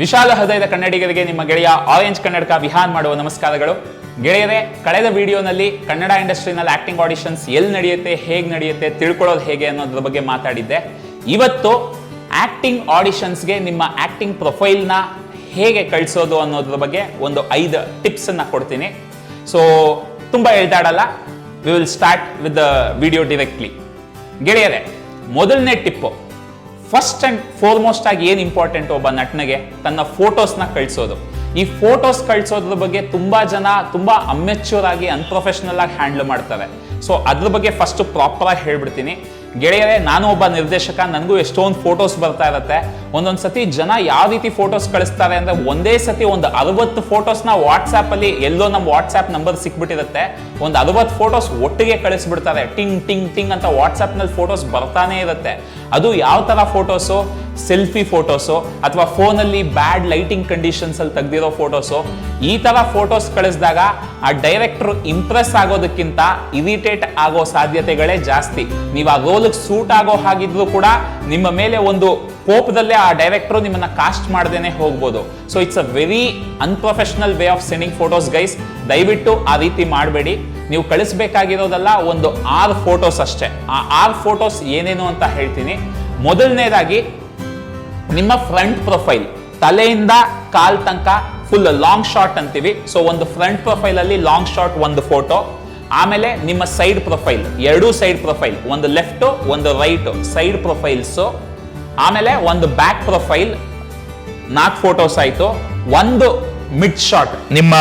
ವಿಶಾಲ ಹೃದಯದ ಕನ್ನಡಿಗರಿಗೆ ನಿಮ್ಮ ಗೆಳೆಯ ಆರೆಂಜ್ ಕನ್ನಡಕ ವಿಹಾನ್ ಮಾಡುವ ನಮಸ್ಕಾರಗಳು. ಗೆಳೆಯರೆ, ಕಳೆದ ವಿಡಿಯೋನಲ್ಲಿ ಕನ್ನಡ ಇಂಡಸ್ಟ್ರಿನಲ್ಲಿ ಆಕ್ಟಿಂಗ್ ಆಡಿಷನ್ಸ್ ಎಲ್ಲಿ ನಡೆಯುತ್ತೆ, ಹೇಗೆ ನಡೆಯುತ್ತೆ, ತಿಳ್ಕೊಳ್ಳೋದು ಹೇಗೆ ಅನ್ನೋದ್ರ ಬಗ್ಗೆ ಮಾತಾಡಿದ್ದೆ. ಇವತ್ತು ಆಕ್ಟಿಂಗ್ ಆಡಿಷನ್ಸ್ಗೆ ನಿಮ್ಮ ಆಕ್ಟಿಂಗ್ ಪ್ರೊಫೈಲ್ನ ಹೇಗೆ ಕಳಿಸೋದು ಅನ್ನೋದ್ರ ಬಗ್ಗೆ ಒಂದು ಐದು ಟಿಪ್ಸ್ ಅನ್ನ ಕೊಡ್ತೀನಿ. ಸೊ ತುಂಬ ಹೇಳ್ತಾಡಲ್ಲ we will start with the video directly ಗೆಳೆಯರೆ, ಮೊದಲನೇ ಟಿಪ್ಪು ಫಸ್ಟ್ ಅಂಡ್ ಫಾರ್ಮೋಸ್ಟ್ ಆಗಿ ಏನು ಇಂಪಾರ್ಟೆಂಟ್ ಒಬ್ಬ ನಟನಿಗೆ? ತನ್ನ ಫೋಟೋಸ್ನ ಕಳಿಸೋದು. ಈ ಫೋಟೋಸ್ ಕಳಿಸೋದ್ರ ಬಗ್ಗೆ ತುಂಬಾ ಜನ ತುಂಬಾ ಅಮೆಚ್ಯೂರ್ ಆಗಿ ಅನ್ಪ್ರೊಫೆಷನಲ್ ಆಗಿ ಹ್ಯಾಂಡಲ್ ಮಾಡ್ತಾರೆ. ಸೊ ಅದ್ರ ಬಗ್ಗೆ ಫಸ್ಟ್ ಪ್ರಾಪರ್ ಆಗಿ ಹೇಳ್ಬಿಡ್ತೀನಿ. ಗೆಳೆಯರೆ, ನಾನು ಒಬ್ಬ ನಿರ್ದೇಶಕ, ನನಗೂ ಎಷ್ಟೊಂದು ಫೋಟೋಸ್ ಬರ್ತಾ ಇರುತ್ತೆ. ಒಂದೊಂದು ಸತಿ ಜನ ಯಾವ ರೀತಿ ಫೋಟೋಸ್ ಕಳಿಸ್ತಾರೆ ಅಂದ್ರೆ ಒಂದೇ ಸತಿ ಒಂದು ಅರವತ್ತು ಫೋಟೋಸ್ನ ವಾಟ್ಸಾಪಲ್ಲಿ ಎಲ್ಲೋ ನಮ್ಮ ವಾಟ್ಸಾಪ್ ನಂಬರ್ ಸಿಕ್ಬಿಟ್ಟಿರುತ್ತೆ. ಒಂದು ಅರವತ್ತು ಫೋಟೋಸ್ ಒಟ್ಟಿಗೆ ಕಳಿಸ್ಬಿಡ್ತಾರೆ. ಟಿಂಗ್ ಟಿಂಗ್ ಟಿಂಗ್ ಅಂತ ವಾಟ್ಸಪ್ನಲ್ಲಿ ಫೋಟೋಸ್ ಬರ್ತಾನೆ ಇರುತ್ತೆ. ಅದು ಯಾವ ತರ ಫೋಟೋಸು ಸೆಲ್ಫಿ ಫೋಟೋಸು ಅಥವಾ ಫೋನಲ್ಲಿ ಬ್ಯಾಡ್ ಲೈಟಿಂಗ್ ಕಂಡೀಷನ್ಸ್ ಅಲ್ಲಿ ತೆಗ್ದಿರೋ ಫೋಟೋಸು ಈ ತರ ಫೋಟೋಸ್ ಕಳಿಸಿದಾಗ ಆ ಡೈರೆಕ್ಟರ್ ಇಂಪ್ರೆಸ್ ಆಗೋದಕ್ಕಿಂತ ಇರಿಟೇಟ್ ಆಗೋ ಸಾಧ್ಯತೆಗಳೇ ಜಾಸ್ತಿ. ನೀವು ಆ ರೋಲಿಗೆ ಸೂಟ್ ಆಗೋ ಹಾಗಿದ್ರು ಕೂಡ ನಿಮ್ಮ ಮೇಲೆ ಒಂದು ಕೋಪದಲ್ಲೇ ಆ ಡೈರೆಕ್ಟರ್ ನಿಮ್ಮನ್ನ ಕಾಸ್ಟ್ ಮಾಡ್ದೇನೆ ಹೋಗ್ಬೋದು. So it's a very unprofessional way of sending photos guys ದಯವಿಟ್ಟು ಆ ರೀತಿ ಮಾಡಬೇಡಿ. ನೀವು ಕಳಿಸ್ಬೇಕಾಗಿರೋದಲ್ಲ ಒಂದು ಆರು ಫೋಟೋಸ್ ಅಷ್ಟೇ. ಆ ಆರು ಫೋಟೋಸ್ ಏನೇನು ಅಂತ ಹೇಳ್ತೀನಿ. ಮೊದಲನೇದಾಗಿ, ನಿಮ್ಮ ಫ್ರಂಟ್ ಪ್ರೊಫೈಲ್ ತಲೆಯಿಂದ ಕಾಲ್ ತನಕ ಫುಲ್ ಲಾಂಗ್ ಶಾಟ್ ಅಂತೀವಿ. ಸೊ ಒಂದು ಫ್ರಂಟ್ ಪ್ರೊಫೈಲ್ ಅಲ್ಲಿ ಲಾಂಗ್ ಶಾಟ್ ಒಂದು ಫೋಟೋ ಆಮೇಲೆ ನಿಮ್ಮ ಸೈಡ್ ಪ್ರೊಫೈಲ್ ಎರಡೂ ಸೈಡ್ ಪ್ರೊಫೈಲ್ ಒಂದು ಲೆಫ್ಟ್ ಒಂದು ರೈಟ್ ಸೈಡ್ ಪ್ರೊಫೈಲ್ಸ್ ಆಮೇಲೆ ಒಂದು ಬ್ಯಾಕ್ ಪ್ರೊಫೈಲ್ ನಾಲ್ಕು ಫೋಟೋಸ್ ಆಯಿತು. ಒಂದು ಮಿಡ್ ಶಾಟ್ ನಿಮ್ಮ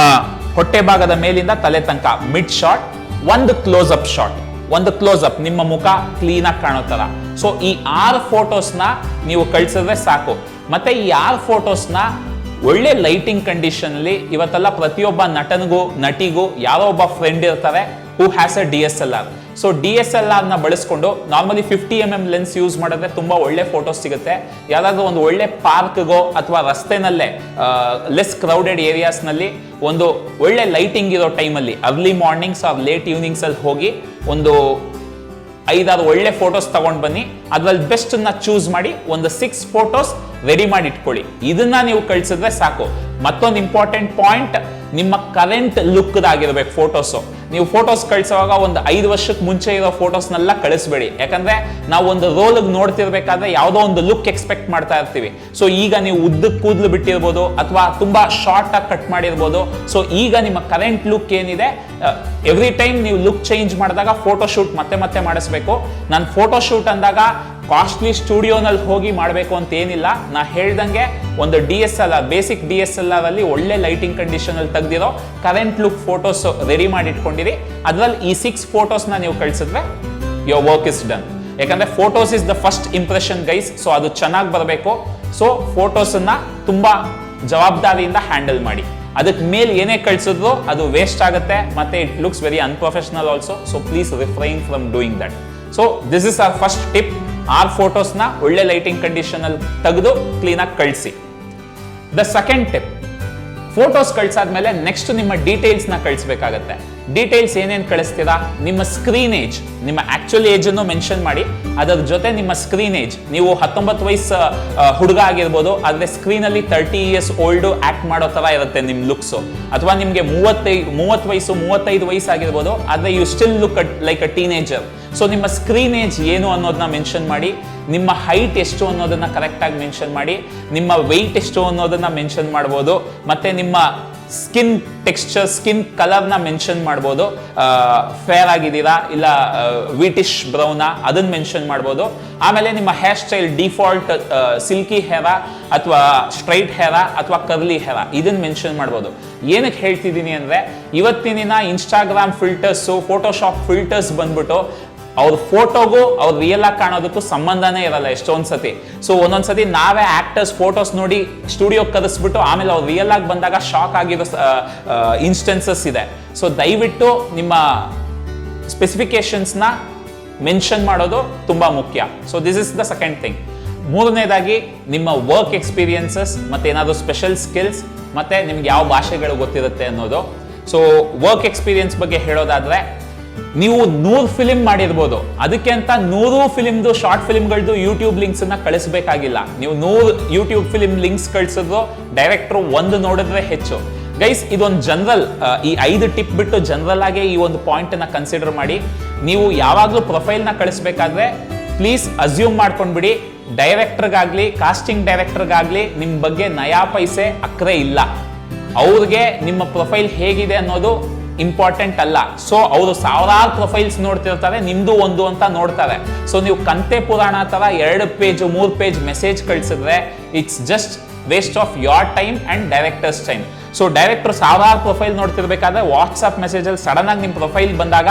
ಹೊಟ್ಟೆ ಭಾಗದ ಮೇಲಿಂದ ತಲೆ ತನಕ ಮಿಡ್ ಶಾಟ್ ಒಂದು ಕ್ಲೋಸ್ ಅಪ್ ಶಾಟ್ ಒಂದು ಕ್ಲೋಸ್ ಅಪ್ ನಿಮ್ಮ ಮುಖ ಕ್ಲೀನ್ ಆಗಿ ಕಾಣೋ ತರ. ಸೊ ಈ ಆರು ಫೋಟೋಸ್ನ ನೀವು ಕಳಿಸಿದ್ರೆ ಸಾಕು. ಮತ್ತೆ ಈ ಆರು ಫೋಟೋಸ್ನ ಒಳ್ಳೆ ಲೈಟಿಂಗ್ ಕಂಡೀಷನ್ ಅಲ್ಲಿ ಇವತ್ತೆಲ್ಲ ಪ್ರತಿಯೊಬ್ಬ ನಟನಿಗೂ, ನಟಿಗೂ, ಯಾರೋ ಒಬ್ಬ ಫ್ರೆಂಡ್ ಇರ್ತಾರೆ who has a D S L R so D S L R ಬಳಸ್ಕೊಂಡು normally fifty M M lens use ಮಾಡಿದ್ರೆ ತುಂಬಾ ಒಳ್ಳೆ ಫೋಟೋಸ್ ಸಿಗುತ್ತೆ. ಯಾವ್ದಾದ್ರು ಒಂದು ಒಳ್ಳೆ ಪಾರ್ಕ್ಗೋ ಅಥವಾ ರಸ್ತೆನಲ್ಲೇ ಲೆಸ್ ಕ್ರೌಡೆಡ್ ಏರಿಯಾಸ್ನಲ್ಲಿ ಒಂದು ಒಳ್ಳೆ ಲೈಟಿಂಗ್ ಇರೋ ಟೈಮಲ್ಲಿ ಅರ್ಲಿ ಮಾರ್ನಿಂಗ್ಸ್ ಆರ್ ಲೇಟ್ ಈವ್ನಿಂಗ್ಸಲ್ಲಿ ಹೋಗಿ ಒಂದು ಐದಾರು ಒಳ್ಳೆ ಫೋಟೋಸ್ ತಗೊಂಡು ಬನ್ನಿ. ಅದ್ರಲ್ಲಿ ಬೆಸ್ಟ್ನ ಚೂಸ್ ಮಾಡಿ ಒಂದು ಸಿಕ್ಸ್ ಫೋಟೋಸ್ ರೆಡಿ ಮಾಡಿ ಇಟ್ಕೊಳ್ಳಿ. ಇದನ್ನ ನೀವು ಕಳಿಸಿದ್ರೆ ಸಾಕು. ಮತ್ತೊಂದು ಇಂಪಾರ್ಟೆಂಟ್ ಪಾಯಿಂಟ್ ನಿಮ್ಮ ಕರೆಂಟ್ ಲುಕ್ ಫೋಟೋಸು ಫೋಟೋಸ್ ನೀವು ಫೋಟೋಸ್ ಕಳಿಸುವಾಗ ಒಂದು ಐದು ವರ್ಷಕ್ಕೆ ಮುಂಚೆ ಇರೋ ಫೋಟೋಸ್ನೆಲ್ಲ ಕಳಿಸ್ಬೇಡಿ. ಯಾಕಂದ್ರೆ ನಾವು ಒಂದು ರೋಲ್ ನೋಡ್ತಿರ್ಬೇಕಾದ್ರೆ ಯಾವುದೋ ಒಂದು ಲುಕ್ ಎಕ್ಸ್ಪೆಕ್ಟ್ ಮಾಡ್ತಾ ಇರ್ತೀವಿ. ಸೊ ಈಗ ನೀವು ಉದ್ದಕ್ಕೆ ಕೂದಲು ಬಿಟ್ಟಿರ್ಬೋದು ಅಥವಾ ತುಂಬಾ ಶಾರ್ಟ್ ಆಗಿ ಕಟ್ ಮಾಡಿರ್ಬೋದು. ಸೊ ಈಗ ನಿಮ್ಮ ಕರೆಂಟ್ ಲುಕ್ ಏನಿದೆ ಎವ್ರಿ ಟೈಮ್ ನೀವು ಲುಕ್ ಚೇಂಜ್ ಮಾಡಿದಾಗ ಫೋಟೋ ಶೂಟ್ ಮತ್ತೆ ಮತ್ತೆ ಮಾಡಿಸ್ಬೇಕು. ನಾನು ಫೋಟೋ ಶೂಟ್ ಅಂದಾಗ ಕಾಸ್ಟ್ಲಿ ಸ್ಟುಡಿಯೋನಲ್ಲಿ ಹೋಗಿ ಮಾಡಬೇಕು ಅಂತ ಏನಿಲ್ಲ. ನಾ ಹೇಳ್ದಂಗೆ ಒಂದು D S L R basic D S L R ಅಲ್ಲಿ ಒಳ್ಳೆ ಲೈಟಿಂಗ್ ಕಂಡೀಷನ್ ಅಲ್ಲಿ ತೆಗ್ದಿರೋ ಕರೆಂಟ್ ಲುಕ್ ಫೋಟೋಸ್ ರೆಡಿ ಮಾಡಿ ಇಟ್ಕೊಂಡಿರಿ ಅದರಲ್ಲಿ ಈ ಸಿಕ್ಸ್ ಫೋಟೋಸ್ನ ನೀವು ಕಳಿಸಿದ್ರೆ ಯೋರ್ ವರ್ಕ್ ಇಸ್ ಡನ್ ಯಾಕಂದ್ರೆ photos is the first impression guys so ಅದು ಚೆನ್ನಾಗಿ ಬರಬೇಕು. ಸೊ ಫೋಟೋಸನ್ನ ತುಂಬಾ ಜವಾಬ್ದಾರಿಯಿಂದ ಹ್ಯಾಂಡಲ್ ಮಾಡಿ. ಅದಕ್ಕೆ ಮೇಲೆ ಏನೇ ಕಳಿಸಿದ್ರು ಅದು ವೇಸ್ಟ್ ಆಗುತ್ತೆ, ಮತ್ತೆ it looks very unprofessional also so please refrain from doing that so this is our first tip or ಫೋಟೋಸ್ನ ಒಳ್ಳೆ ಲೈಟಿಂಗ್ ಕಂಡೀಷನ್ ಅಲ್ಲಿ ತೆಗೆದು ಕ್ಲೀನಾಗಿ ಕಳಿಸಿ. ದ ಸೆಕೆಂಡ್ ಟಿಪ್ ಫೋಟೋಸ್ ಕಳ್ಸಾದ್ಮೇಲೆ ನೆಕ್ಸ್ಟ್ ನಿಮ್ಮ ಡೀಟೇಲ್ಸ್ನ ಕಳಿಸ್ಬೇಕಾಗತ್ತೆ. ಡೀಟೇಲ್ಸ್ ಏನೇನು ಕಳಿಸ್ತೀರಾ? ನಿಮ್ಮ ಸ್ಕ್ರೀನ್ ಏಜ್ ನಿಮ್ಮ ಆಕ್ಚುಲ್ ಏಜ್ ಅನ್ನು ಮೆನ್ಷನ್ ಮಾಡಿ. ಅದರ ಜೊತೆ ನಿಮ್ಮ ಸ್ಕ್ರೀನ್ ಏಜ್ ನೀವು ಹತ್ತೊಂಬತ್ತು ವಯಸ್ಸು ಹುಡುಗ ಆಗಿರ್ಬೋದು, ಆದರೆ ಸ್ಕ್ರೀನ್ ಅಲ್ಲಿ ತರ್ಟಿ ಇಯರ್ಸ್ ಓಲ್ಡು ಆಕ್ಟ್ ಮಾಡೋ ತರ ಇರುತ್ತೆ ನಿಮ್ಮ ಲುಕ್ಸು ಅಥವಾ ನಿಮಗೆ ಮೂವತ್ತೈದು ಮೂವತ್ತು ವಯಸ್ಸು, ಮೂವತ್ತೈದು ವಯಸ್ಸು ಆಗಿರ್ಬೋದು, ಆದರೆ you still look at like a teenager so ನಿಮ್ಮ ಸ್ಕ್ರೀನ್ ಏಜ್ ಏನು ಅನ್ನೋದನ್ನ ಮೆನ್ಷನ್ ಮಾಡಿ. ನಿಮ್ಮ ಹೈಟ್ ಎಷ್ಟು ಅನ್ನೋದನ್ನ ಕರೆಕ್ಟ್ ಆಗಿ ಮೆನ್ಷನ್ ಮಾಡಿ. ನಿಮ್ಮ ವೆಯ್ಟ್ ಎಷ್ಟು ಅನ್ನೋದನ್ನ ಮೆನ್ಷನ್ ಮಾಡ್ಬೋದು. ಮತ್ತೆ ನಿಮ್ಮ ಸ್ಕಿನ್ ಟೆಕ್ಸ್ಚರ್, ಸ್ಕಿನ್ ಕಲರ್ನ ಮೆನ್ಷನ್ ಮಾಡ್ಬೋದು. ಫೇರ್ ಆಗಿದ್ದೀರಾ? ಇಲ್ಲ ವಿಟಿಶ್ ಬ್ರೌನ ಅದನ್ನ ಮೆನ್ಷನ್ ಮಾಡ್ಬೋದು. ಆಮೇಲೆ ನಿಮ್ಮ hair style default silky hair ಅಥವಾ ಸ್ಟ್ರೈಟ್ ಹೇರ ಅಥವಾ ಕರ್ಲಿ ಹೇರ ಇದನ್ನ ಮೆನ್ಷನ್ ಮಾಡ್ಬೋದು. ಏನಕ್ಕೆ ಹೇಳ್ತಿದ್ದೀನಿ ಅಂದ್ರೆ, ಇವತ್ತಿನ ದಿನ ಇನ್ಸ್ಟಾಗ್ರಾಮ್ ಫಿಲ್ಟರ್ಸು ಫೋಟೋಶಾಪ್ ಫಿಲ್ಟರ್ಸ್ ಬಂದ್ಬಿಟ್ಟು ಅವ್ರ ಫೋಟೋಗೂ ಅವ್ರ ರಿಯಲ್ ಆಗಿ ಕಾಣೋದಕ್ಕೂ ಸಂಬಂಧನೇ ಇರಲ್ಲ, ಎಷ್ಟೊಂದ್ಸತಿ. ಸೊ ಒಂದೊಂದ್ಸತಿ ನಾವೇ ಆಕ್ಟರ್ಸ್ ಫೋಟೋಸ್ ನೋಡಿ ಸ್ಟುಡಿಯೋ ಕರೆಸ್ಬಿಟ್ಟು ಆಮೇಲೆ ಅವ್ರು ರಿಯಲ್ ಆಗಿ ಬಂದಾಗ ಶಾಕ್ ಆಗಿರೋ ಇನ್ಸ್ಟೆನ್ಸಸ್ ಇದೆ. ಸೊ ದಯವಿಟ್ಟು ನಿಮ್ಮ ಸ್ಪೆಸಿಫಿಕೇಶನ್ಸ್ನ ಮೆನ್ಷನ್ ಮಾಡೋದು ತುಂಬ ಮುಖ್ಯ. So this is the second thing ಮೂರನೇದಾಗಿ ನಿಮ್ಮ ವರ್ಕ್ ಎಕ್ಸ್ಪೀರಿಯನ್ಸಸ್ ಮತ್ತೆ ಏನಾದರೂ ಸ್ಪೆಷಲ್ ಸ್ಕಿಲ್ಸ್ ಮತ್ತು ನಿಮ್ಗೆ ಯಾವ ಭಾಷೆಗಳು ಗೊತ್ತಿರುತ್ತೆ ಅನ್ನೋದು. ಸೊ ವರ್ಕ್ ಎಕ್ಸ್ಪೀರಿಯನ್ಸ್ ಬಗ್ಗೆ ಹೇಳೋದಾದ್ರೆ ನೀವು ನೂರು ಫಿಲಿಮ್ ಮಾಡಿರ್ಬೋದು. ಅದಕ್ಕೆ ಅಂತ ನೂರು ಫಿಲಿಮ್ದು ಶಾರ್ಟ್ ಫಿಲಿಮ್ಗಳದ್ದು ಯೂಟ್ಯೂಬ್ ಲಿಂಕ್ಸ್ ಅನ್ನ ಕಳಿಸಬೇಕಾಗಿಲ್ಲ. ನೀವು ನೂರು ಯೂಟ್ಯೂಬ್ ಫಿಲಿಮ್ ಲಿಂಕ್ಸ್ ಕಳಿಸಿದ್ರು ಡೈರೆಕ್ಟರ್ ಒಂದು ನೋಡಿದ್ರೆ ಹೆಚ್ಚು. ಗೈಸ್ ಇದೊಂದು ಜನರಲ್ ಈ ಐದು ಟಿಪ್ ಬಿಟ್ಟು ಜನರಲ್ ಆಗಿ ಈ ಒಂದು ಪಾಯಿಂಟ್ ಅನ್ನ ಕನ್ಸಿಡರ್ ಮಾಡಿ. ನೀವು ಯಾವಾಗಲೂ ಪ್ರೊಫೈಲ್ನ ಕಳಿಸ್ಬೇಕಾದ್ರೆ ಪ್ಲೀಸ್ ಅಸ್ಯೂಮ್ ಮಾಡ್ಕೊಂಡ್ಬಿಡಿ. ಡೈರೆಕ್ಟರ್ಗಾಗ್ಲಿ ಕಾಸ್ಟಿಂಗ್ ಡೈರೆಕ್ಟರ್ಗಾಗ್ಲಿ ನಿಮ್ಮ ಬಗ್ಗೆ ನಯಾ ಪೈಸೆ ಅಕ್ರೆ ಇಲ್ಲ. ಅವ್ರಿಗೆ ನಿಮ್ಮ ಪ್ರೊಫೈಲ್ ಹೇಗಿದೆ ಅನ್ನೋದು ಇಂಪಾರ್ಟೆಂಟ್ ಅಲ್ಲ. ಸೊ ಅವರು ಸಾವಿರಾರು ಪ್ರೊಫೈಲ್ಸ್ ನೋಡ್ತಿರ್ತಾರೆ ನಿಮ್ದು ಒಂದು ಅಂತ ನೋಡ್ತಾರೆ ಸೊ ನೀವು ಕಂತೆ ಪುರಾಣ ಥರ ಎರಡು ಪೇಜ್ ಮೂರು ಪೇಜ್ ಮೆಸೇಜ್ ಕಳಿಸಿದ್ರೆ it's just waste of your time and directors time so director ಸಾವಿರಾರು ಪ್ರೊಫೈಲ್ ನೋಡ್ತಿರ್ಬೇಕಾದ್ರೆ ವಾಟ್ಸ್ಆಪ್ ಮೆಸೇಜಲ್ಲಿ ಸಡನ್ ಆಗಿ ನಿಮ್ಮ ಪ್ರೊಫೈಲ್ ಬಂದಾಗ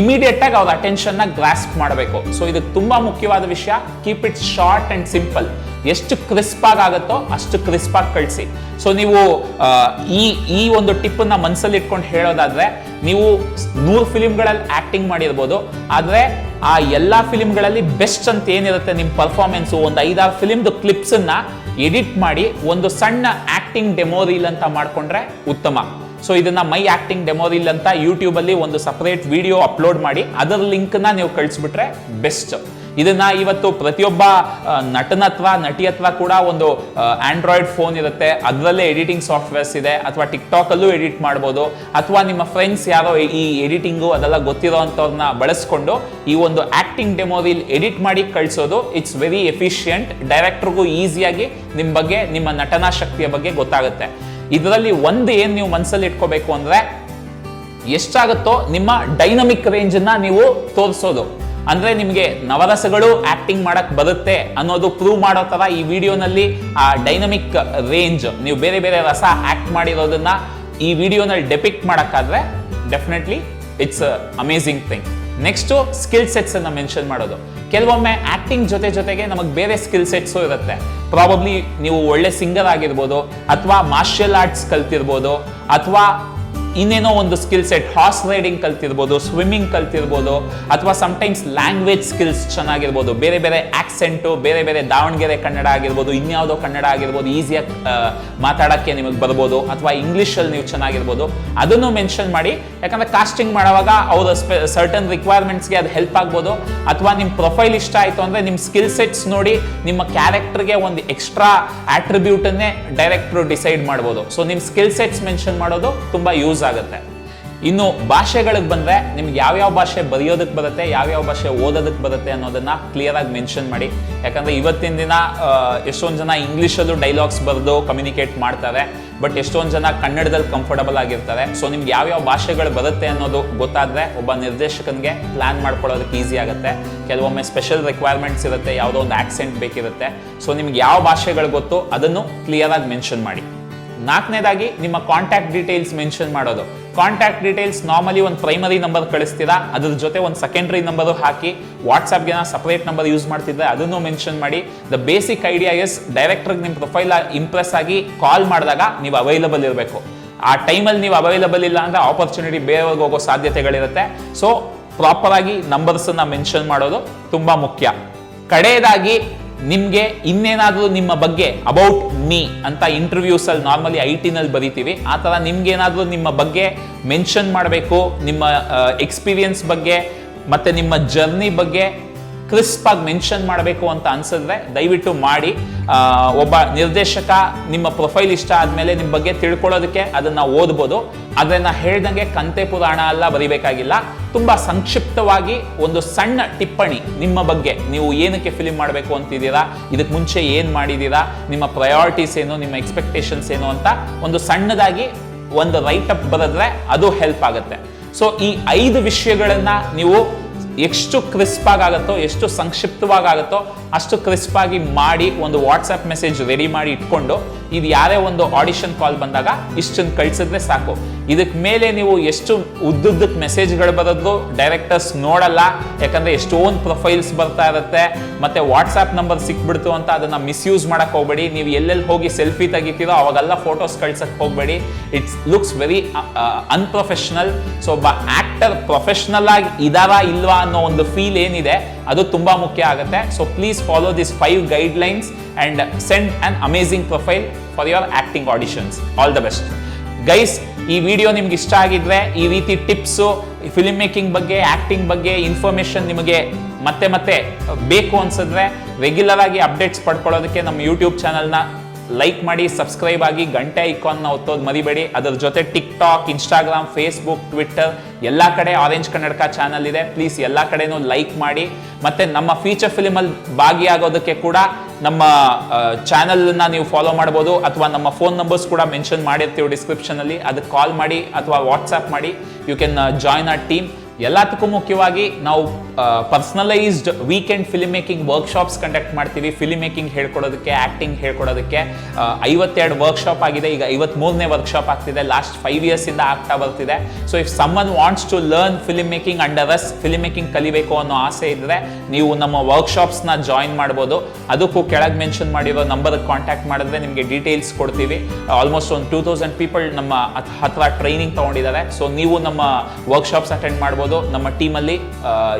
ಇಮಿಡಿಯೇಟ್ ಆಗಿ ಅವ್ರ ಅಟೆನ್ಷನ್ನ ಗ್ರಾಸ್ಪ್ ಮಾಡಬೇಕು. ಸೊ ಇದು ತುಂಬಾ ಮುಖ್ಯವಾದ ವಿಷಯ. Keep it short and simple ಎಷ್ಟು ಕ್ರಿಸ್ಪ್ ಆಗಿ ಆಗುತ್ತೋ ಅಷ್ಟು ಕ್ರಿಸ್ಪ್ ಆಗಿ ಕಳಿಸಿ. ಸೊ ನೀವು ಈ ಈ ಒಂದು ಟಿಪ್ ಮನಸಲ್ಲಿ ಮನಸ್ಸಲ್ಲಿ ಇಟ್ಕೊಂಡು ಹೇಳೋದಾದ್ರೆ, ನೀವು ನೂರು ಫಿಲಿಮ್ಗಳಲ್ಲಿ ಆಕ್ಟಿಂಗ್ ಮಾಡಿರ್ಬೋದು, ಆದರೆ ಆ ಎಲ್ಲಾ ಫಿಲಿಮ್ಗಳಲ್ಲಿ ಬೆಸ್ಟ್ ಅಂತ ಏನಿರುತ್ತೆ ನಿಮ್ಮ ಪರ್ಫಾರ್ಮೆನ್ಸು? ಒಂದು ಐದಾರು ಫಿಲಿಮ್ದು ಕ್ಲಿಪ್ಸನ್ನು ಎಡಿಟ್ ಮಾಡಿ ಒಂದು ಸಣ್ಣ ಆಕ್ಟಿಂಗ್ ಡೆಮೋ ರೀಲ್ ಅಂತ ಮಾಡ್ಕೊಂಡ್ರೆ ಉತ್ತಮ. ಸೊ ಇದನ್ನ ಮೈ ಆಕ್ಟಿಂಗ್ ಡೆಮೋ ರೀಲ್ ಅಂತ ಯೂಟ್ಯೂಬಲ್ಲಿ ಒಂದು ಸಪರೇಟ್ ವಿಡಿಯೋ ಅಪ್ಲೋಡ್ ಮಾಡಿ, ಅದರ ಲಿಂಕ್ನ ನೀವು ಕಳಿಸ್ಬಿಟ್ರೆ ಬೆಸ್ಟ್. ಇದನ್ನ ಇವತ್ತು ಪ್ರತಿಯೊಬ್ಬ ನಟನತ್ವ, ನಟಿಯತ್ವ ಕೂಡ ಒಂದು ಆಂಡ್ರಾಯ್ಡ್ ಫೋನ್ ಇರುತ್ತೆ. ಅದರಲ್ಲೇ ಎಡಿಟಿಂಗ್ ಸಾಫ್ಟ್ವೇರ್ಸ್ ಇದೆ. ಅಥವಾ ಟಿಕ್ಟಾಕ್ ಅಲ್ಲೂ ಎಡಿಟ್ ಮಾಡ್ಬೋದು. ಅಥವಾ ನಿಮ್ಮ ಫ್ರೆಂಡ್ಸ್ ಯಾರೋ ಈ ಎಡಿಟಿಂಗು ಅದೆಲ್ಲ ಗೊತ್ತಿರೋ ಅಂಥವ್ರನ್ನ ಬಳಸ್ಕೊಂಡು ಈ ಒಂದು ಆಕ್ಟಿಂಗ್ ಡೆಮೋ ರೀಲ್ ಎಡಿಟ್ ಮಾಡಿ ಕಳಿಸೋದು. ಇಟ್ಸ್ ವೆರಿ ಎಫಿಷಿಯಂಟ್ ಡೈರೆಕ್ಟರ್ಗೂ ಈಸಿಯಾಗಿ ನಿಮ್ಮ ಬಗ್ಗೆ, ನಿಮ್ಮ ನಟನಾ ಶಕ್ತಿಯ ಬಗ್ಗೆ ಗೊತ್ತಾಗುತ್ತೆ. ಇದರಲ್ಲಿ ಒಂದು ಏನು ನೀವು ಮನಸ್ಸಲ್ಲಿ ಇಟ್ಕೋಬೇಕು ಅಂದ್ರೆ, ಎಷ್ಟಾಗುತ್ತೋ ನಿಮ್ಮ ಡೈನಮಿಕ್ ರೇಂಜ್ ಅನ್ನ ನೀವು ತೋರಿಸೋದು. ಅಂದ್ರೆ ನಿಮಗೆ ನವರಸಗಳು ಆಕ್ಟಿಂಗ್ ಮಾಡಕ್ ಬರುತ್ತೆ ಅನ್ನೋದು ಪ್ರೂವ್ ಮಾಡೋ ತರ ಈ ವಿಡಿಯೋನಲ್ಲಿ ಆ ಡೈನಮಿಕ್ ರೇಂಜ್ ನೀವು ಬೇರೆ ಬೇರೆ ರಸ ಆಕ್ಟ್ ಮಾಡಿರೋದನ್ನ ಈ ವಿಡಿಯೋನಲ್ಲಿ depict ಮಾಡಕ್ಕಾದ್ರೆ definitely it's amazing thing next skill sets ಅನ್ನ ಮೆನ್ಷನ್ ಮಾಡೋದು. ಕೆಲವೊಮ್ಮೆ ಆಕ್ಟಿಂಗ್ ಜೊತೆ ಜೊತೆಗೆ ನಮಗೆ ಬೇರೆ ಸ್ಕಿಲ್ ಸೆಟ್ಸು ಇರುತ್ತೆ. ಪ್ರಾಬಬ್ಲಿ ನೀವು ಒಳ್ಳೆ ಸಿಂಗರ್ ಆಗಿರ್ಬೋದು, ಅಥವಾ ಮಾರ್ಷಿಯಲ್ ಆರ್ಟ್ಸ್ ಕಲ್ತಿರ್ಬೋದು, ಅಥವಾ ಇನ್ನೇನೋ ಒಂದು ಸ್ಕಿಲ್ ಸೆಟ್ ಹಾರ್ಸ್ ರೈಡಿಂಗ್ ಕಲ್ತಿರ್ಬೋದು ಸ್ವಿಮ್ಮಿಂಗ್ ಕಲ್ತಿರ್ಬೋದು, ಅಥವಾ ಸಮ್ಟೈಮ್ಸ್ ಲ್ಯಾಂಗ್ವೇಜ್ ಸ್ಕಿಲ್ಸ್ ಚೆನ್ನಾಗಿರ್ಬೋದು, ಬೇರೆ ಬೇರೆ ಆಕ್ಸೆಂಟು ಬೇರೆ ಬೇರೆ ದಾವಣಗೆರೆ ಕನ್ನಡ ಆಗಿರ್ಬೋದು, ಇನ್ಯಾವುದೋ ಕನ್ನಡ ಆಗಿರ್ಬೋದು ಈಸಿಯಾಗಿ ಮಾತಾಡೋಕ್ಕೆ ನಿಮಗೆ ಬರ್ಬೋದು, ಅಥವಾ ಇಂಗ್ಲೀಷಲ್ಲಿ ನೀವು ಚೆನ್ನಾಗಿರ್ಬೋದು, ಅದನ್ನು ಮೆನ್ಷನ್ ಮಾಡಿ. ಯಾಕಂದ್ರೆ ಕಾಸ್ಟಿಂಗ್ ಮಾಡುವಾಗ ಅವರ ಸರ್ಟನ್ ರಿಕ್ವೈರ್ಮೆಂಟ್ಸ್ಗೆ ಅದು ಹೆಲ್ಪ್ ಆಗ್ಬೋದು. ಅಥವಾ ನಿಮ್ಮ ಪ್ರೊಫೈಲ್ ಇಷ್ಟ ಆಯಿತು ಅಂದರೆ ನಿಮ್ಮ ಸ್ಕಿಲ್ ಸೆಟ್ಸ್ ನೋಡಿ ನಿಮ್ಮ ಕ್ಯಾರೆಕ್ಟರ್ಗೆ ಒಂದು ಎಕ್ಸ್ಟ್ರಾ ಆಟ್ರಿಬ್ಯೂಟನ್ನೇ ಡೈರೆಕ್ಟ್ರು ಡಿಸೈಡ್ ಮಾಡ್ಬೋದು. ಸೊ ನಿಮ್ಮ ಸ್ಕಿಲ್ ಸೆಟ್ಸ್ ಮೆನ್ಷನ್ ಮಾಡೋದು ತುಂಬ ಯೂಸ್ ಆಗುತ್ತೆ ಇನ್ನು ಭಾಷೆಗಳಿಗೆ ಬಂದರೆ ನಿಮ್ಗೆ ಯಾವ್ಯಾವ ಭಾಷೆ ಬರೆಯೋದಕ್ಕೆ ಬರುತ್ತೆ, ಯಾವ್ಯಾವ ಭಾಷೆ ಓದೋದಕ್ಕೆ ಬರುತ್ತೆ ಅನ್ನೋದನ್ನ ಕ್ಲಿಯರ್ ಆಗಿ ಮೆನ್ಷನ್ ಮಾಡಿ. ಯಾಕಂದ್ರೆ ಇವತ್ತಿನ ದಿನ ಎಷ್ಟೊಂದು ಜನ ಇಂಗ್ಲೀಷಲ್ಲೂ ಡೈಲಾಗ್ಸ್ ಬರೆದು ಕಮ್ಯುನಿಕೇಟ್ ಮಾಡ್ತಾರೆ ಬಟ್ ಎಷ್ಟೊಂದು ಜನ ಕನ್ನಡದಲ್ಲಿ ಕಂಫರ್ಟಬಲ್ ಆಗಿರ್ತಾರೆ. ಸೊ ನಿಮ್ಗೆ ಯಾವ್ಯಾವ ಭಾಷೆಗಳು ಬರುತ್ತೆ ಅನ್ನೋದು ಗೊತ್ತಾದ್ರೆ ಒಬ್ಬ ನಿರ್ದೇಶಕನಿಗೆ ಪ್ಲಾನ್ ಮಾಡ್ಕೊಳ್ಳೋದಕ್ಕೆ ಈಸಿ ಆಗುತ್ತೆ. ಕೆಲವೊಮ್ಮೆ ಸ್ಪೆಷಲ್ ರಿಕ್ವೈರ್ಮೆಂಟ್ಸ್ ಇರುತ್ತೆ, ಯಾವುದೋ ಒಂದು ಆಕ್ಸೆಂಟ್ ಬೇಕಿರುತ್ತೆ. ಸೊ ನಿಮ್ಗೆ ಯಾವ ಭಾಷೆಗಳು ಗೊತ್ತು ಅದನ್ನು ಕ್ಲಿಯರ್ ಆಗಿ ಮೆನ್ಷನ್ ಮಾಡಿ. ನಾಲ್ಕನೇದಾಗಿ ನಿಮ್ಮ ಕಾಂಟ್ಯಾಕ್ಟ್ ಡೀಟೇಲ್ಸ್ ಮೆನ್ಷನ್ ಮಾಡೋದು. ಕಾಂಟ್ಯಾಕ್ಟ್ ಡೀಟೇಲ್ಸ್ ನಾರ್ಮಲಿ ಒಂದು ಪ್ರೈಮರಿ ನಂಬರ್ ಕಳಿಸ್ತೀರಾ? ಅದ್ರ ಜೊತೆ ಒಂದು ಸೆಕೆಂಡ್ರಿ ನಂಬರು ಹಾಕಿ ವಾಟ್ಸಪ್ಗೆ ಸಪ್ರೇಟ್ ನಂಬರ್ ಯೂಸ್ ಮಾಡ್ತಿದ್ರೆ ಅದನ್ನು ಮೆನ್ಷನ್ ಮಾಡಿ. ದ ಬೇಸಿಕ್ ಐಡಿಯಾ ಎಸ್ ಡೈರೆಕ್ಟ್ರಿಗೆ ನಿಮ್ಮ ಪ್ರೊಫೈಲ್ ಇಂಪ್ರೆಸ್ ಆಗಿ ಕಾಲ್ ಮಾಡಿದಾಗ ನೀವು ಅವೈಲಬಲ್ ಇರಬೇಕು. ಆ ಟೈಮಲ್ಲಿ ನೀವು ಅವೈಲಬಲ್ ಇಲ್ಲ ಅಂದ್ರೆ ಆಪರ್ಚುನಿಟಿ ಬೇರೆಯವ್ರಿಗೆ ಹೋಗೋ ಸಾಧ್ಯತೆಗಳಿರುತ್ತೆ. ಸೊ ಪ್ರಾಪರ್ ಆಗಿ ನಂಬರ್ಸನ್ನ ಮೆನ್ಷನ್ ಮಾಡೋದು ತುಂಬಾ ಮುಖ್ಯ. ಕಡೆಯದಾಗಿ ನಿಮ್ಗೆ ಇನ್ನೇನಾದರೂ ನಿಮ್ಮ ಬಗ್ಗೆ ಅಬೌಟ್ ಮೀ ಅಂತ ಇಂಟರ್ವ್ಯೂಸಲ್ಲಿ ನಾರ್ಮಲಿ ಐ ಟಿನಲ್ಲಿ ಬರಿತೀವಿ, ಆ ಥರ ನಿಮಗೇನಾದರೂ ನಿಮ್ಮ ಬಗ್ಗೆ ಮೆನ್ಷನ್ ಮಾಡಬೇಕು, ನಿಮ್ಮ ಎಕ್ಸ್ಪೀರಿಯನ್ಸ್ ಬಗ್ಗೆ, ಮತ್ತೆ ನಿಮ್ಮ ಜರ್ನಿ ಬಗ್ಗೆ ಕ್ರಿಸ್ಪ್ ಆಗಿ ಮೆನ್ಷನ್ ಮಾಡಬೇಕು ಅಂತ ಅನ್ಸಿದ್ರೆ ದಯವಿಟ್ಟು ಮಾಡಿ. ಒಬ್ಬ ನಿರ್ದೇಶಕ ನಿಮ್ಮ ಪ್ರೊಫೈಲ್ ಇಷ್ಟ ಆದ್ಮೇಲೆ ನಿಮ್ಮ ಬಗ್ಗೆ ತಿಳ್ಕೊಳ್ಳೋದಕ್ಕೆ ಅದನ್ನ ಓದ್ಬೋದು. ಆದ್ರೆ ನಾ ಹೇಳ್ದಂಗೆ ಕಂತೆ ಪುರಾಣ ಎಲ್ಲ ಬರಿಬೇಕಾಗಿಲ್ಲ. ತುಂಬಾ ಸಂಕ್ಷಿಪ್ತವಾಗಿ ಒಂದು ಸಣ್ಣ ಟಿಪ್ಪಣಿ ನಿಮ್ಮ ಬಗ್ಗೆ. ನೀವು ಏನಕ್ಕೆ ಫಿಲಿಮ್ ಮಾಡಬೇಕು ಅಂತಿದ್ದೀರಾ? ಇದಕ್ಕೆ ಮುಂಚೆ ಏನು ಮಾಡಿದ್ದೀರಾ? ನಿಮ್ಮ ಪ್ರಯಾರಿಟೀಸ್ ಏನು, ನಿಮ್ಮ ಎಕ್ಸ್ಪೆಕ್ಟೇಷನ್ಸ್ ಏನು ಅಂತ ಒಂದು ಸಣ್ಣದಾಗಿ ಒಂದು ರೈಟ್ ಅಪ್ ಬರೆದ್ರೆ ಅದು ಹೆಲ್ಪ್ ಆಗುತ್ತೆ. ಸೊ ಈ ಐದು ವಿಷಯಗಳನ್ನ ನೀವು ಎಷ್ಟು ಕ್ರಿಸ್ಪ್ ಆಗುತ್ತೋ ಎಷ್ಟು ಸಂಕ್ಷಿಪ್ತವಾಗುತ್ತೋ ಅಷ್ಟು ಕ್ರಿಸ್ಪಾಗಿ ಮಾಡಿ ಒಂದು ವಾಟ್ಸಪ್ ಮೆಸೇಜ್ ರೆಡಿ ಮಾಡಿ ಇಟ್ಕೊಂಡು ಇದು ಯಾರೇ ಒಂದು ಆಡಿಷನ್ ಕಾಲ್ ಬಂದಾಗ ಇಷ್ಟನ್ನು ಕಳಿಸಿದ್ರೆ ಸಾಕು. ಇದಕ್ಕೆ ಮೇಲೆ ನೀವು ಎಷ್ಟು ಉದ್ದುದ್ದಕ್ಕೆ ಮೆಸೇಜ್ಗಳು ಬರೋದು ಡೈರೆಕ್ಟರ್ಸ್ ನೋಡಲ್ಲ, ಯಾಕಂದರೆ ಎಷ್ಟೊಂದು ಪ್ರೊಫೈಲ್ಸ್ ಬರ್ತಾ ಇರುತ್ತೆ, ಮತ್ತೆ ವಾಟ್ಸಪ್ ನಂಬರ್ ಸಿಕ್ಬಿಡ್ತು ಅಂತ ಅದನ್ನು ಮಿಸ್ಯೂಸ್ ಮಾಡೋಕ್ಕೆ ಹೋಗಬೇಡಿ. ನೀವು ಎಲ್ಲೆಲ್ಲಿ ಹೋಗಿ ಸೆಲ್ಫಿ ತೆಗಿತೀರೋ ಅವಾಗೆಲ್ಲ ಫೋಟೋಸ್ ಕಳ್ಸೋಕ್ಕೆ ಹೋಗಬೇಡಿ. It's looks very unprofessional so ಒಬ್ಬ ಆ್ಯಕ್ಟರ್ ಪ್ರೊಫೆಷ್ನಲ್ ಆಗಿ ಇದಾರಾ ಇಲ್ವಾ ಅನ್ನೋ ಒಂದು ಫೀಲ್ ಏನಿದೆ ಅದು ತುಂಬಾ ಮುಖ್ಯ ಆಗುತ್ತೆ. So please follow this five guidelines and send an amazing profile for your acting auditions all the best guys ಈ ವಿಡಿಯೋ ನಿಮ್ಗೆ ಇಷ್ಟ ಆಗಿದ್ರೆ ಈ ರೀತಿ ಟಿಪ್ಸು ಫಿಲ್ಮ್ ಮೇಕಿಂಗ್ ಬಗ್ಗೆ ಆ್ಯಕ್ಟಿಂಗ್ ಬಗ್ಗೆ ಇನ್ಫಾರ್ಮೇಷನ್ ನಿಮಗೆ ಮತ್ತೆ ಮತ್ತೆ ಬೇಕು ಅನ್ಸಿದ್ರೆ ರೆಗ್ಯುಲರ್ ಆಗಿ ಅಪ್ಡೇಟ್ಸ್ ಪಡ್ಕೊಳ್ಳೋದಕ್ಕೆ ನಮ್ಮ ಯೂಟ್ಯೂಬ್ ಚಾನಲ್ನ ಲೈಕ್ ಮಾಡಿ ಸಬ್ಸ್ಕ್ರೈಬ್ ಆಗಿ, ಗಂಟೆ ಐಕಾನ್ನ ಒತ್ತೋದು ಮರಿಬೇಡಿ. ಅದರ ಜೊತೆ TikTok Instagram Facebook Twitter ಎಲ್ಲ ಕಡೆ ಆರೆಂಜ್ ಕನ್ನಡಕ ಚಾನಲ್ ಇದೆ. ಪ್ಲೀಸ್ ಎಲ್ಲ ಕಡೆನೂ ಲೈಕ್ ಮಾಡಿ. ಮತ್ತೆ ನಮ್ಮ ಫೀಚರ್ ಫಿಲ್ಮಲ್ಲಿ ಭಾಗಿಯಾಗೋದಕ್ಕೆ ಕೂಡ ನಮ್ಮ ಚಾನಲ್ನ ನೀವು ಫಾಲೋ ಮಾಡ್ಬೋದು. ಅಥವಾ ನಮ್ಮ ಫೋನ್ ನಂಬರ್ಸ್ ಕೂಡ ಮೆನ್ಷನ್ ಮಾಡಿರ್ತೀವಿ ಡಿಸ್ಕ್ರಿಪ್ಷನಲ್ಲಿ ಅದಕ್ಕೆ ಕಾಲ್ ಮಾಡಿ ಅಥವಾ ವಾಟ್ಸಪ್ ಮಾಡಿ. You can join a team ಎಲ್ಲದಕ್ಕೂ ಮುಖ್ಯವಾಗಿ ನಾವು personalised weekend film making workshops conduct ಮಾಡ್ತೀವಿ. ಫಿಲಿಮ್ ಮೇಕಿಂಗ್ ಹೇಳ್ಕೊಡೋದಕ್ಕೆ ಆ್ಯಕ್ಟಿಂಗ್ ಹೇಳ್ಕೊಡೋದಕ್ಕೆ ಐವತ್ತೆರಡು ವರ್ಕ್ಶಾಪ್ ಆಗಿದೆ. ಈಗ ಐವತ್ಮೂರನೇ ವರ್ಕ್ಶಾಪ್ ಆಗ್ತಿದೆ. ಲಾಸ್ಟ್ ಫೈವ್ ಇಯರ್ಸಿಂದ ಆಗ್ತಾ ಬರ್ತಿದೆ. So if someone wants to learn film making under us film making ಕಲಿಬೇಕು ಅನ್ನೋ ಆಸೆ ಇದ್ದರೆ ನೀವು ನಮ್ಮ ವರ್ಕ್ಶಾಪ್ಸ್ನ ಜಾಯಿನ್ ಮಾಡ್ಬೋದು. ಅದಕ್ಕೂ ಕೆಳಗೆ ಮೆನ್ಷನ್ ಮಾಡಿರೋ ನಂಬರ್ಗೆ ಕಾಂಟ್ಯಾಕ್ಟ್ ಮಾಡಿದ್ರೆ ನಿಮಗೆ ಡೀಟೇಲ್ಸ್ ಕೊಡ್ತೀವಿ. ಆಲ್ಮೋಸ್ಟ್ ಒಂದು ಟೂ ತೌಸಂಡ್ ಪೀಪಲ್ ನಮ್ಮ ಹತ್- ಹತ್ರ ಟ್ರೈನಿಂಗ್ ತೊಗೊಂಡಿದ್ದಾರೆ. ಸೊ ನೀವು ನಮ್ಮ ವರ್ಕ್ಶಾಪ್ಸ್ ಅಟೆಂಡ್ ಮಾಡ್ಬೋದು. ನಮ್ಮ ಟೀಮಲ್ಲಿ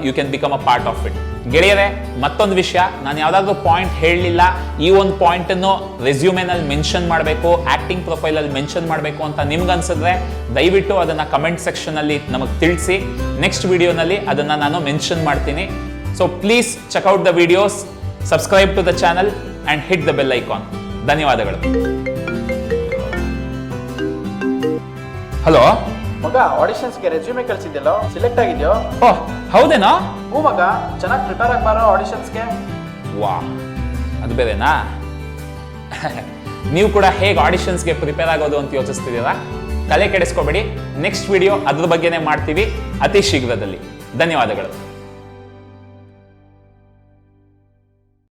you can become a part of it ಗೆಳೆಯರೆ, ಮತ್ತೊಂದು ವಿಷಯ, ನಾನು ಯಾವುದಾದ್ರೂ ಪಾಯಿಂಟ್ ಹೇಳಲಿಲ್ಲ, ಈ ಒಂದು ಪಾಯಿಂಟನ್ನು ರೆಸ್ಯೂಮೆನಲ್ಲಿ ಮೆನ್ಷನ್ ಮಾಡಬೇಕು ಆ್ಯಕ್ಟಿಂಗ್ ಪ್ರೊಫೈಲಲ್ಲಿ ಮೆನ್ಷನ್ ಮಾಡಬೇಕು ಅಂತ ನಿಮ್ಗೆ ಅನ್ಸಿದ್ರೆ ದಯವಿಟ್ಟು ಅದನ್ನು ಕಮೆಂಟ್ ಸೆಕ್ಷನಲ್ಲಿ ನಮಗೆ ತಿಳಿಸಿ. ನೆಕ್ಸ್ಟ್ ವಿಡಿಯೋನಲ್ಲಿ ಅದನ್ನು ನಾನು ಮೆನ್ಷನ್ ಮಾಡ್ತೀನಿ. So please check out the videos subscribe to the channel and hit the bell icon ಧನ್ಯವಾದಗಳು. ಹಲೋ ಮಗ ಆಡಿಷನ್ಸ್ಗೆ ರೆಸ್ಯೂಮೆ ಕಳ್ಸಿದ್ಯಲ್ಲೋ ಸೆಲೆಕ್ಟ್ ಆಗಿದ್ಯೋ? ಓಹ್ ಹೌದೇನಾ? ಹ್ಞೂ ಮಗ ಚೆನ್ನಾಗಿ ಪ್ರಿಪೇರ್ ಆಗಿ ಬಾರೋ ಆಡಿಷನ್ಸ್ಗೆ ವಾ ಅದು ಬೇರೆನಾ? ನೀವು ಕೂಡ ಹೇಗೆ ಆಡಿಷನ್ಸ್ಗೆ ಪ್ರಿಪೇರ್ ಆಗೋದು ಅಂತ ಯೋಚಿಸ್ತಿದ್ದೀರಾ? ತಲೆ ಕೆಡಿಸ್ಕೋಬೇಡಿ. ನೆಕ್ಸ್ಟ್ ವಿಡಿಯೋ ಅದ್ರ ಬಗ್ಗೆನೇ ಮಾಡ್ತೀವಿ ಅತಿ ಶೀಘ್ರದಲ್ಲಿ. ಧನ್ಯವಾದಗಳು.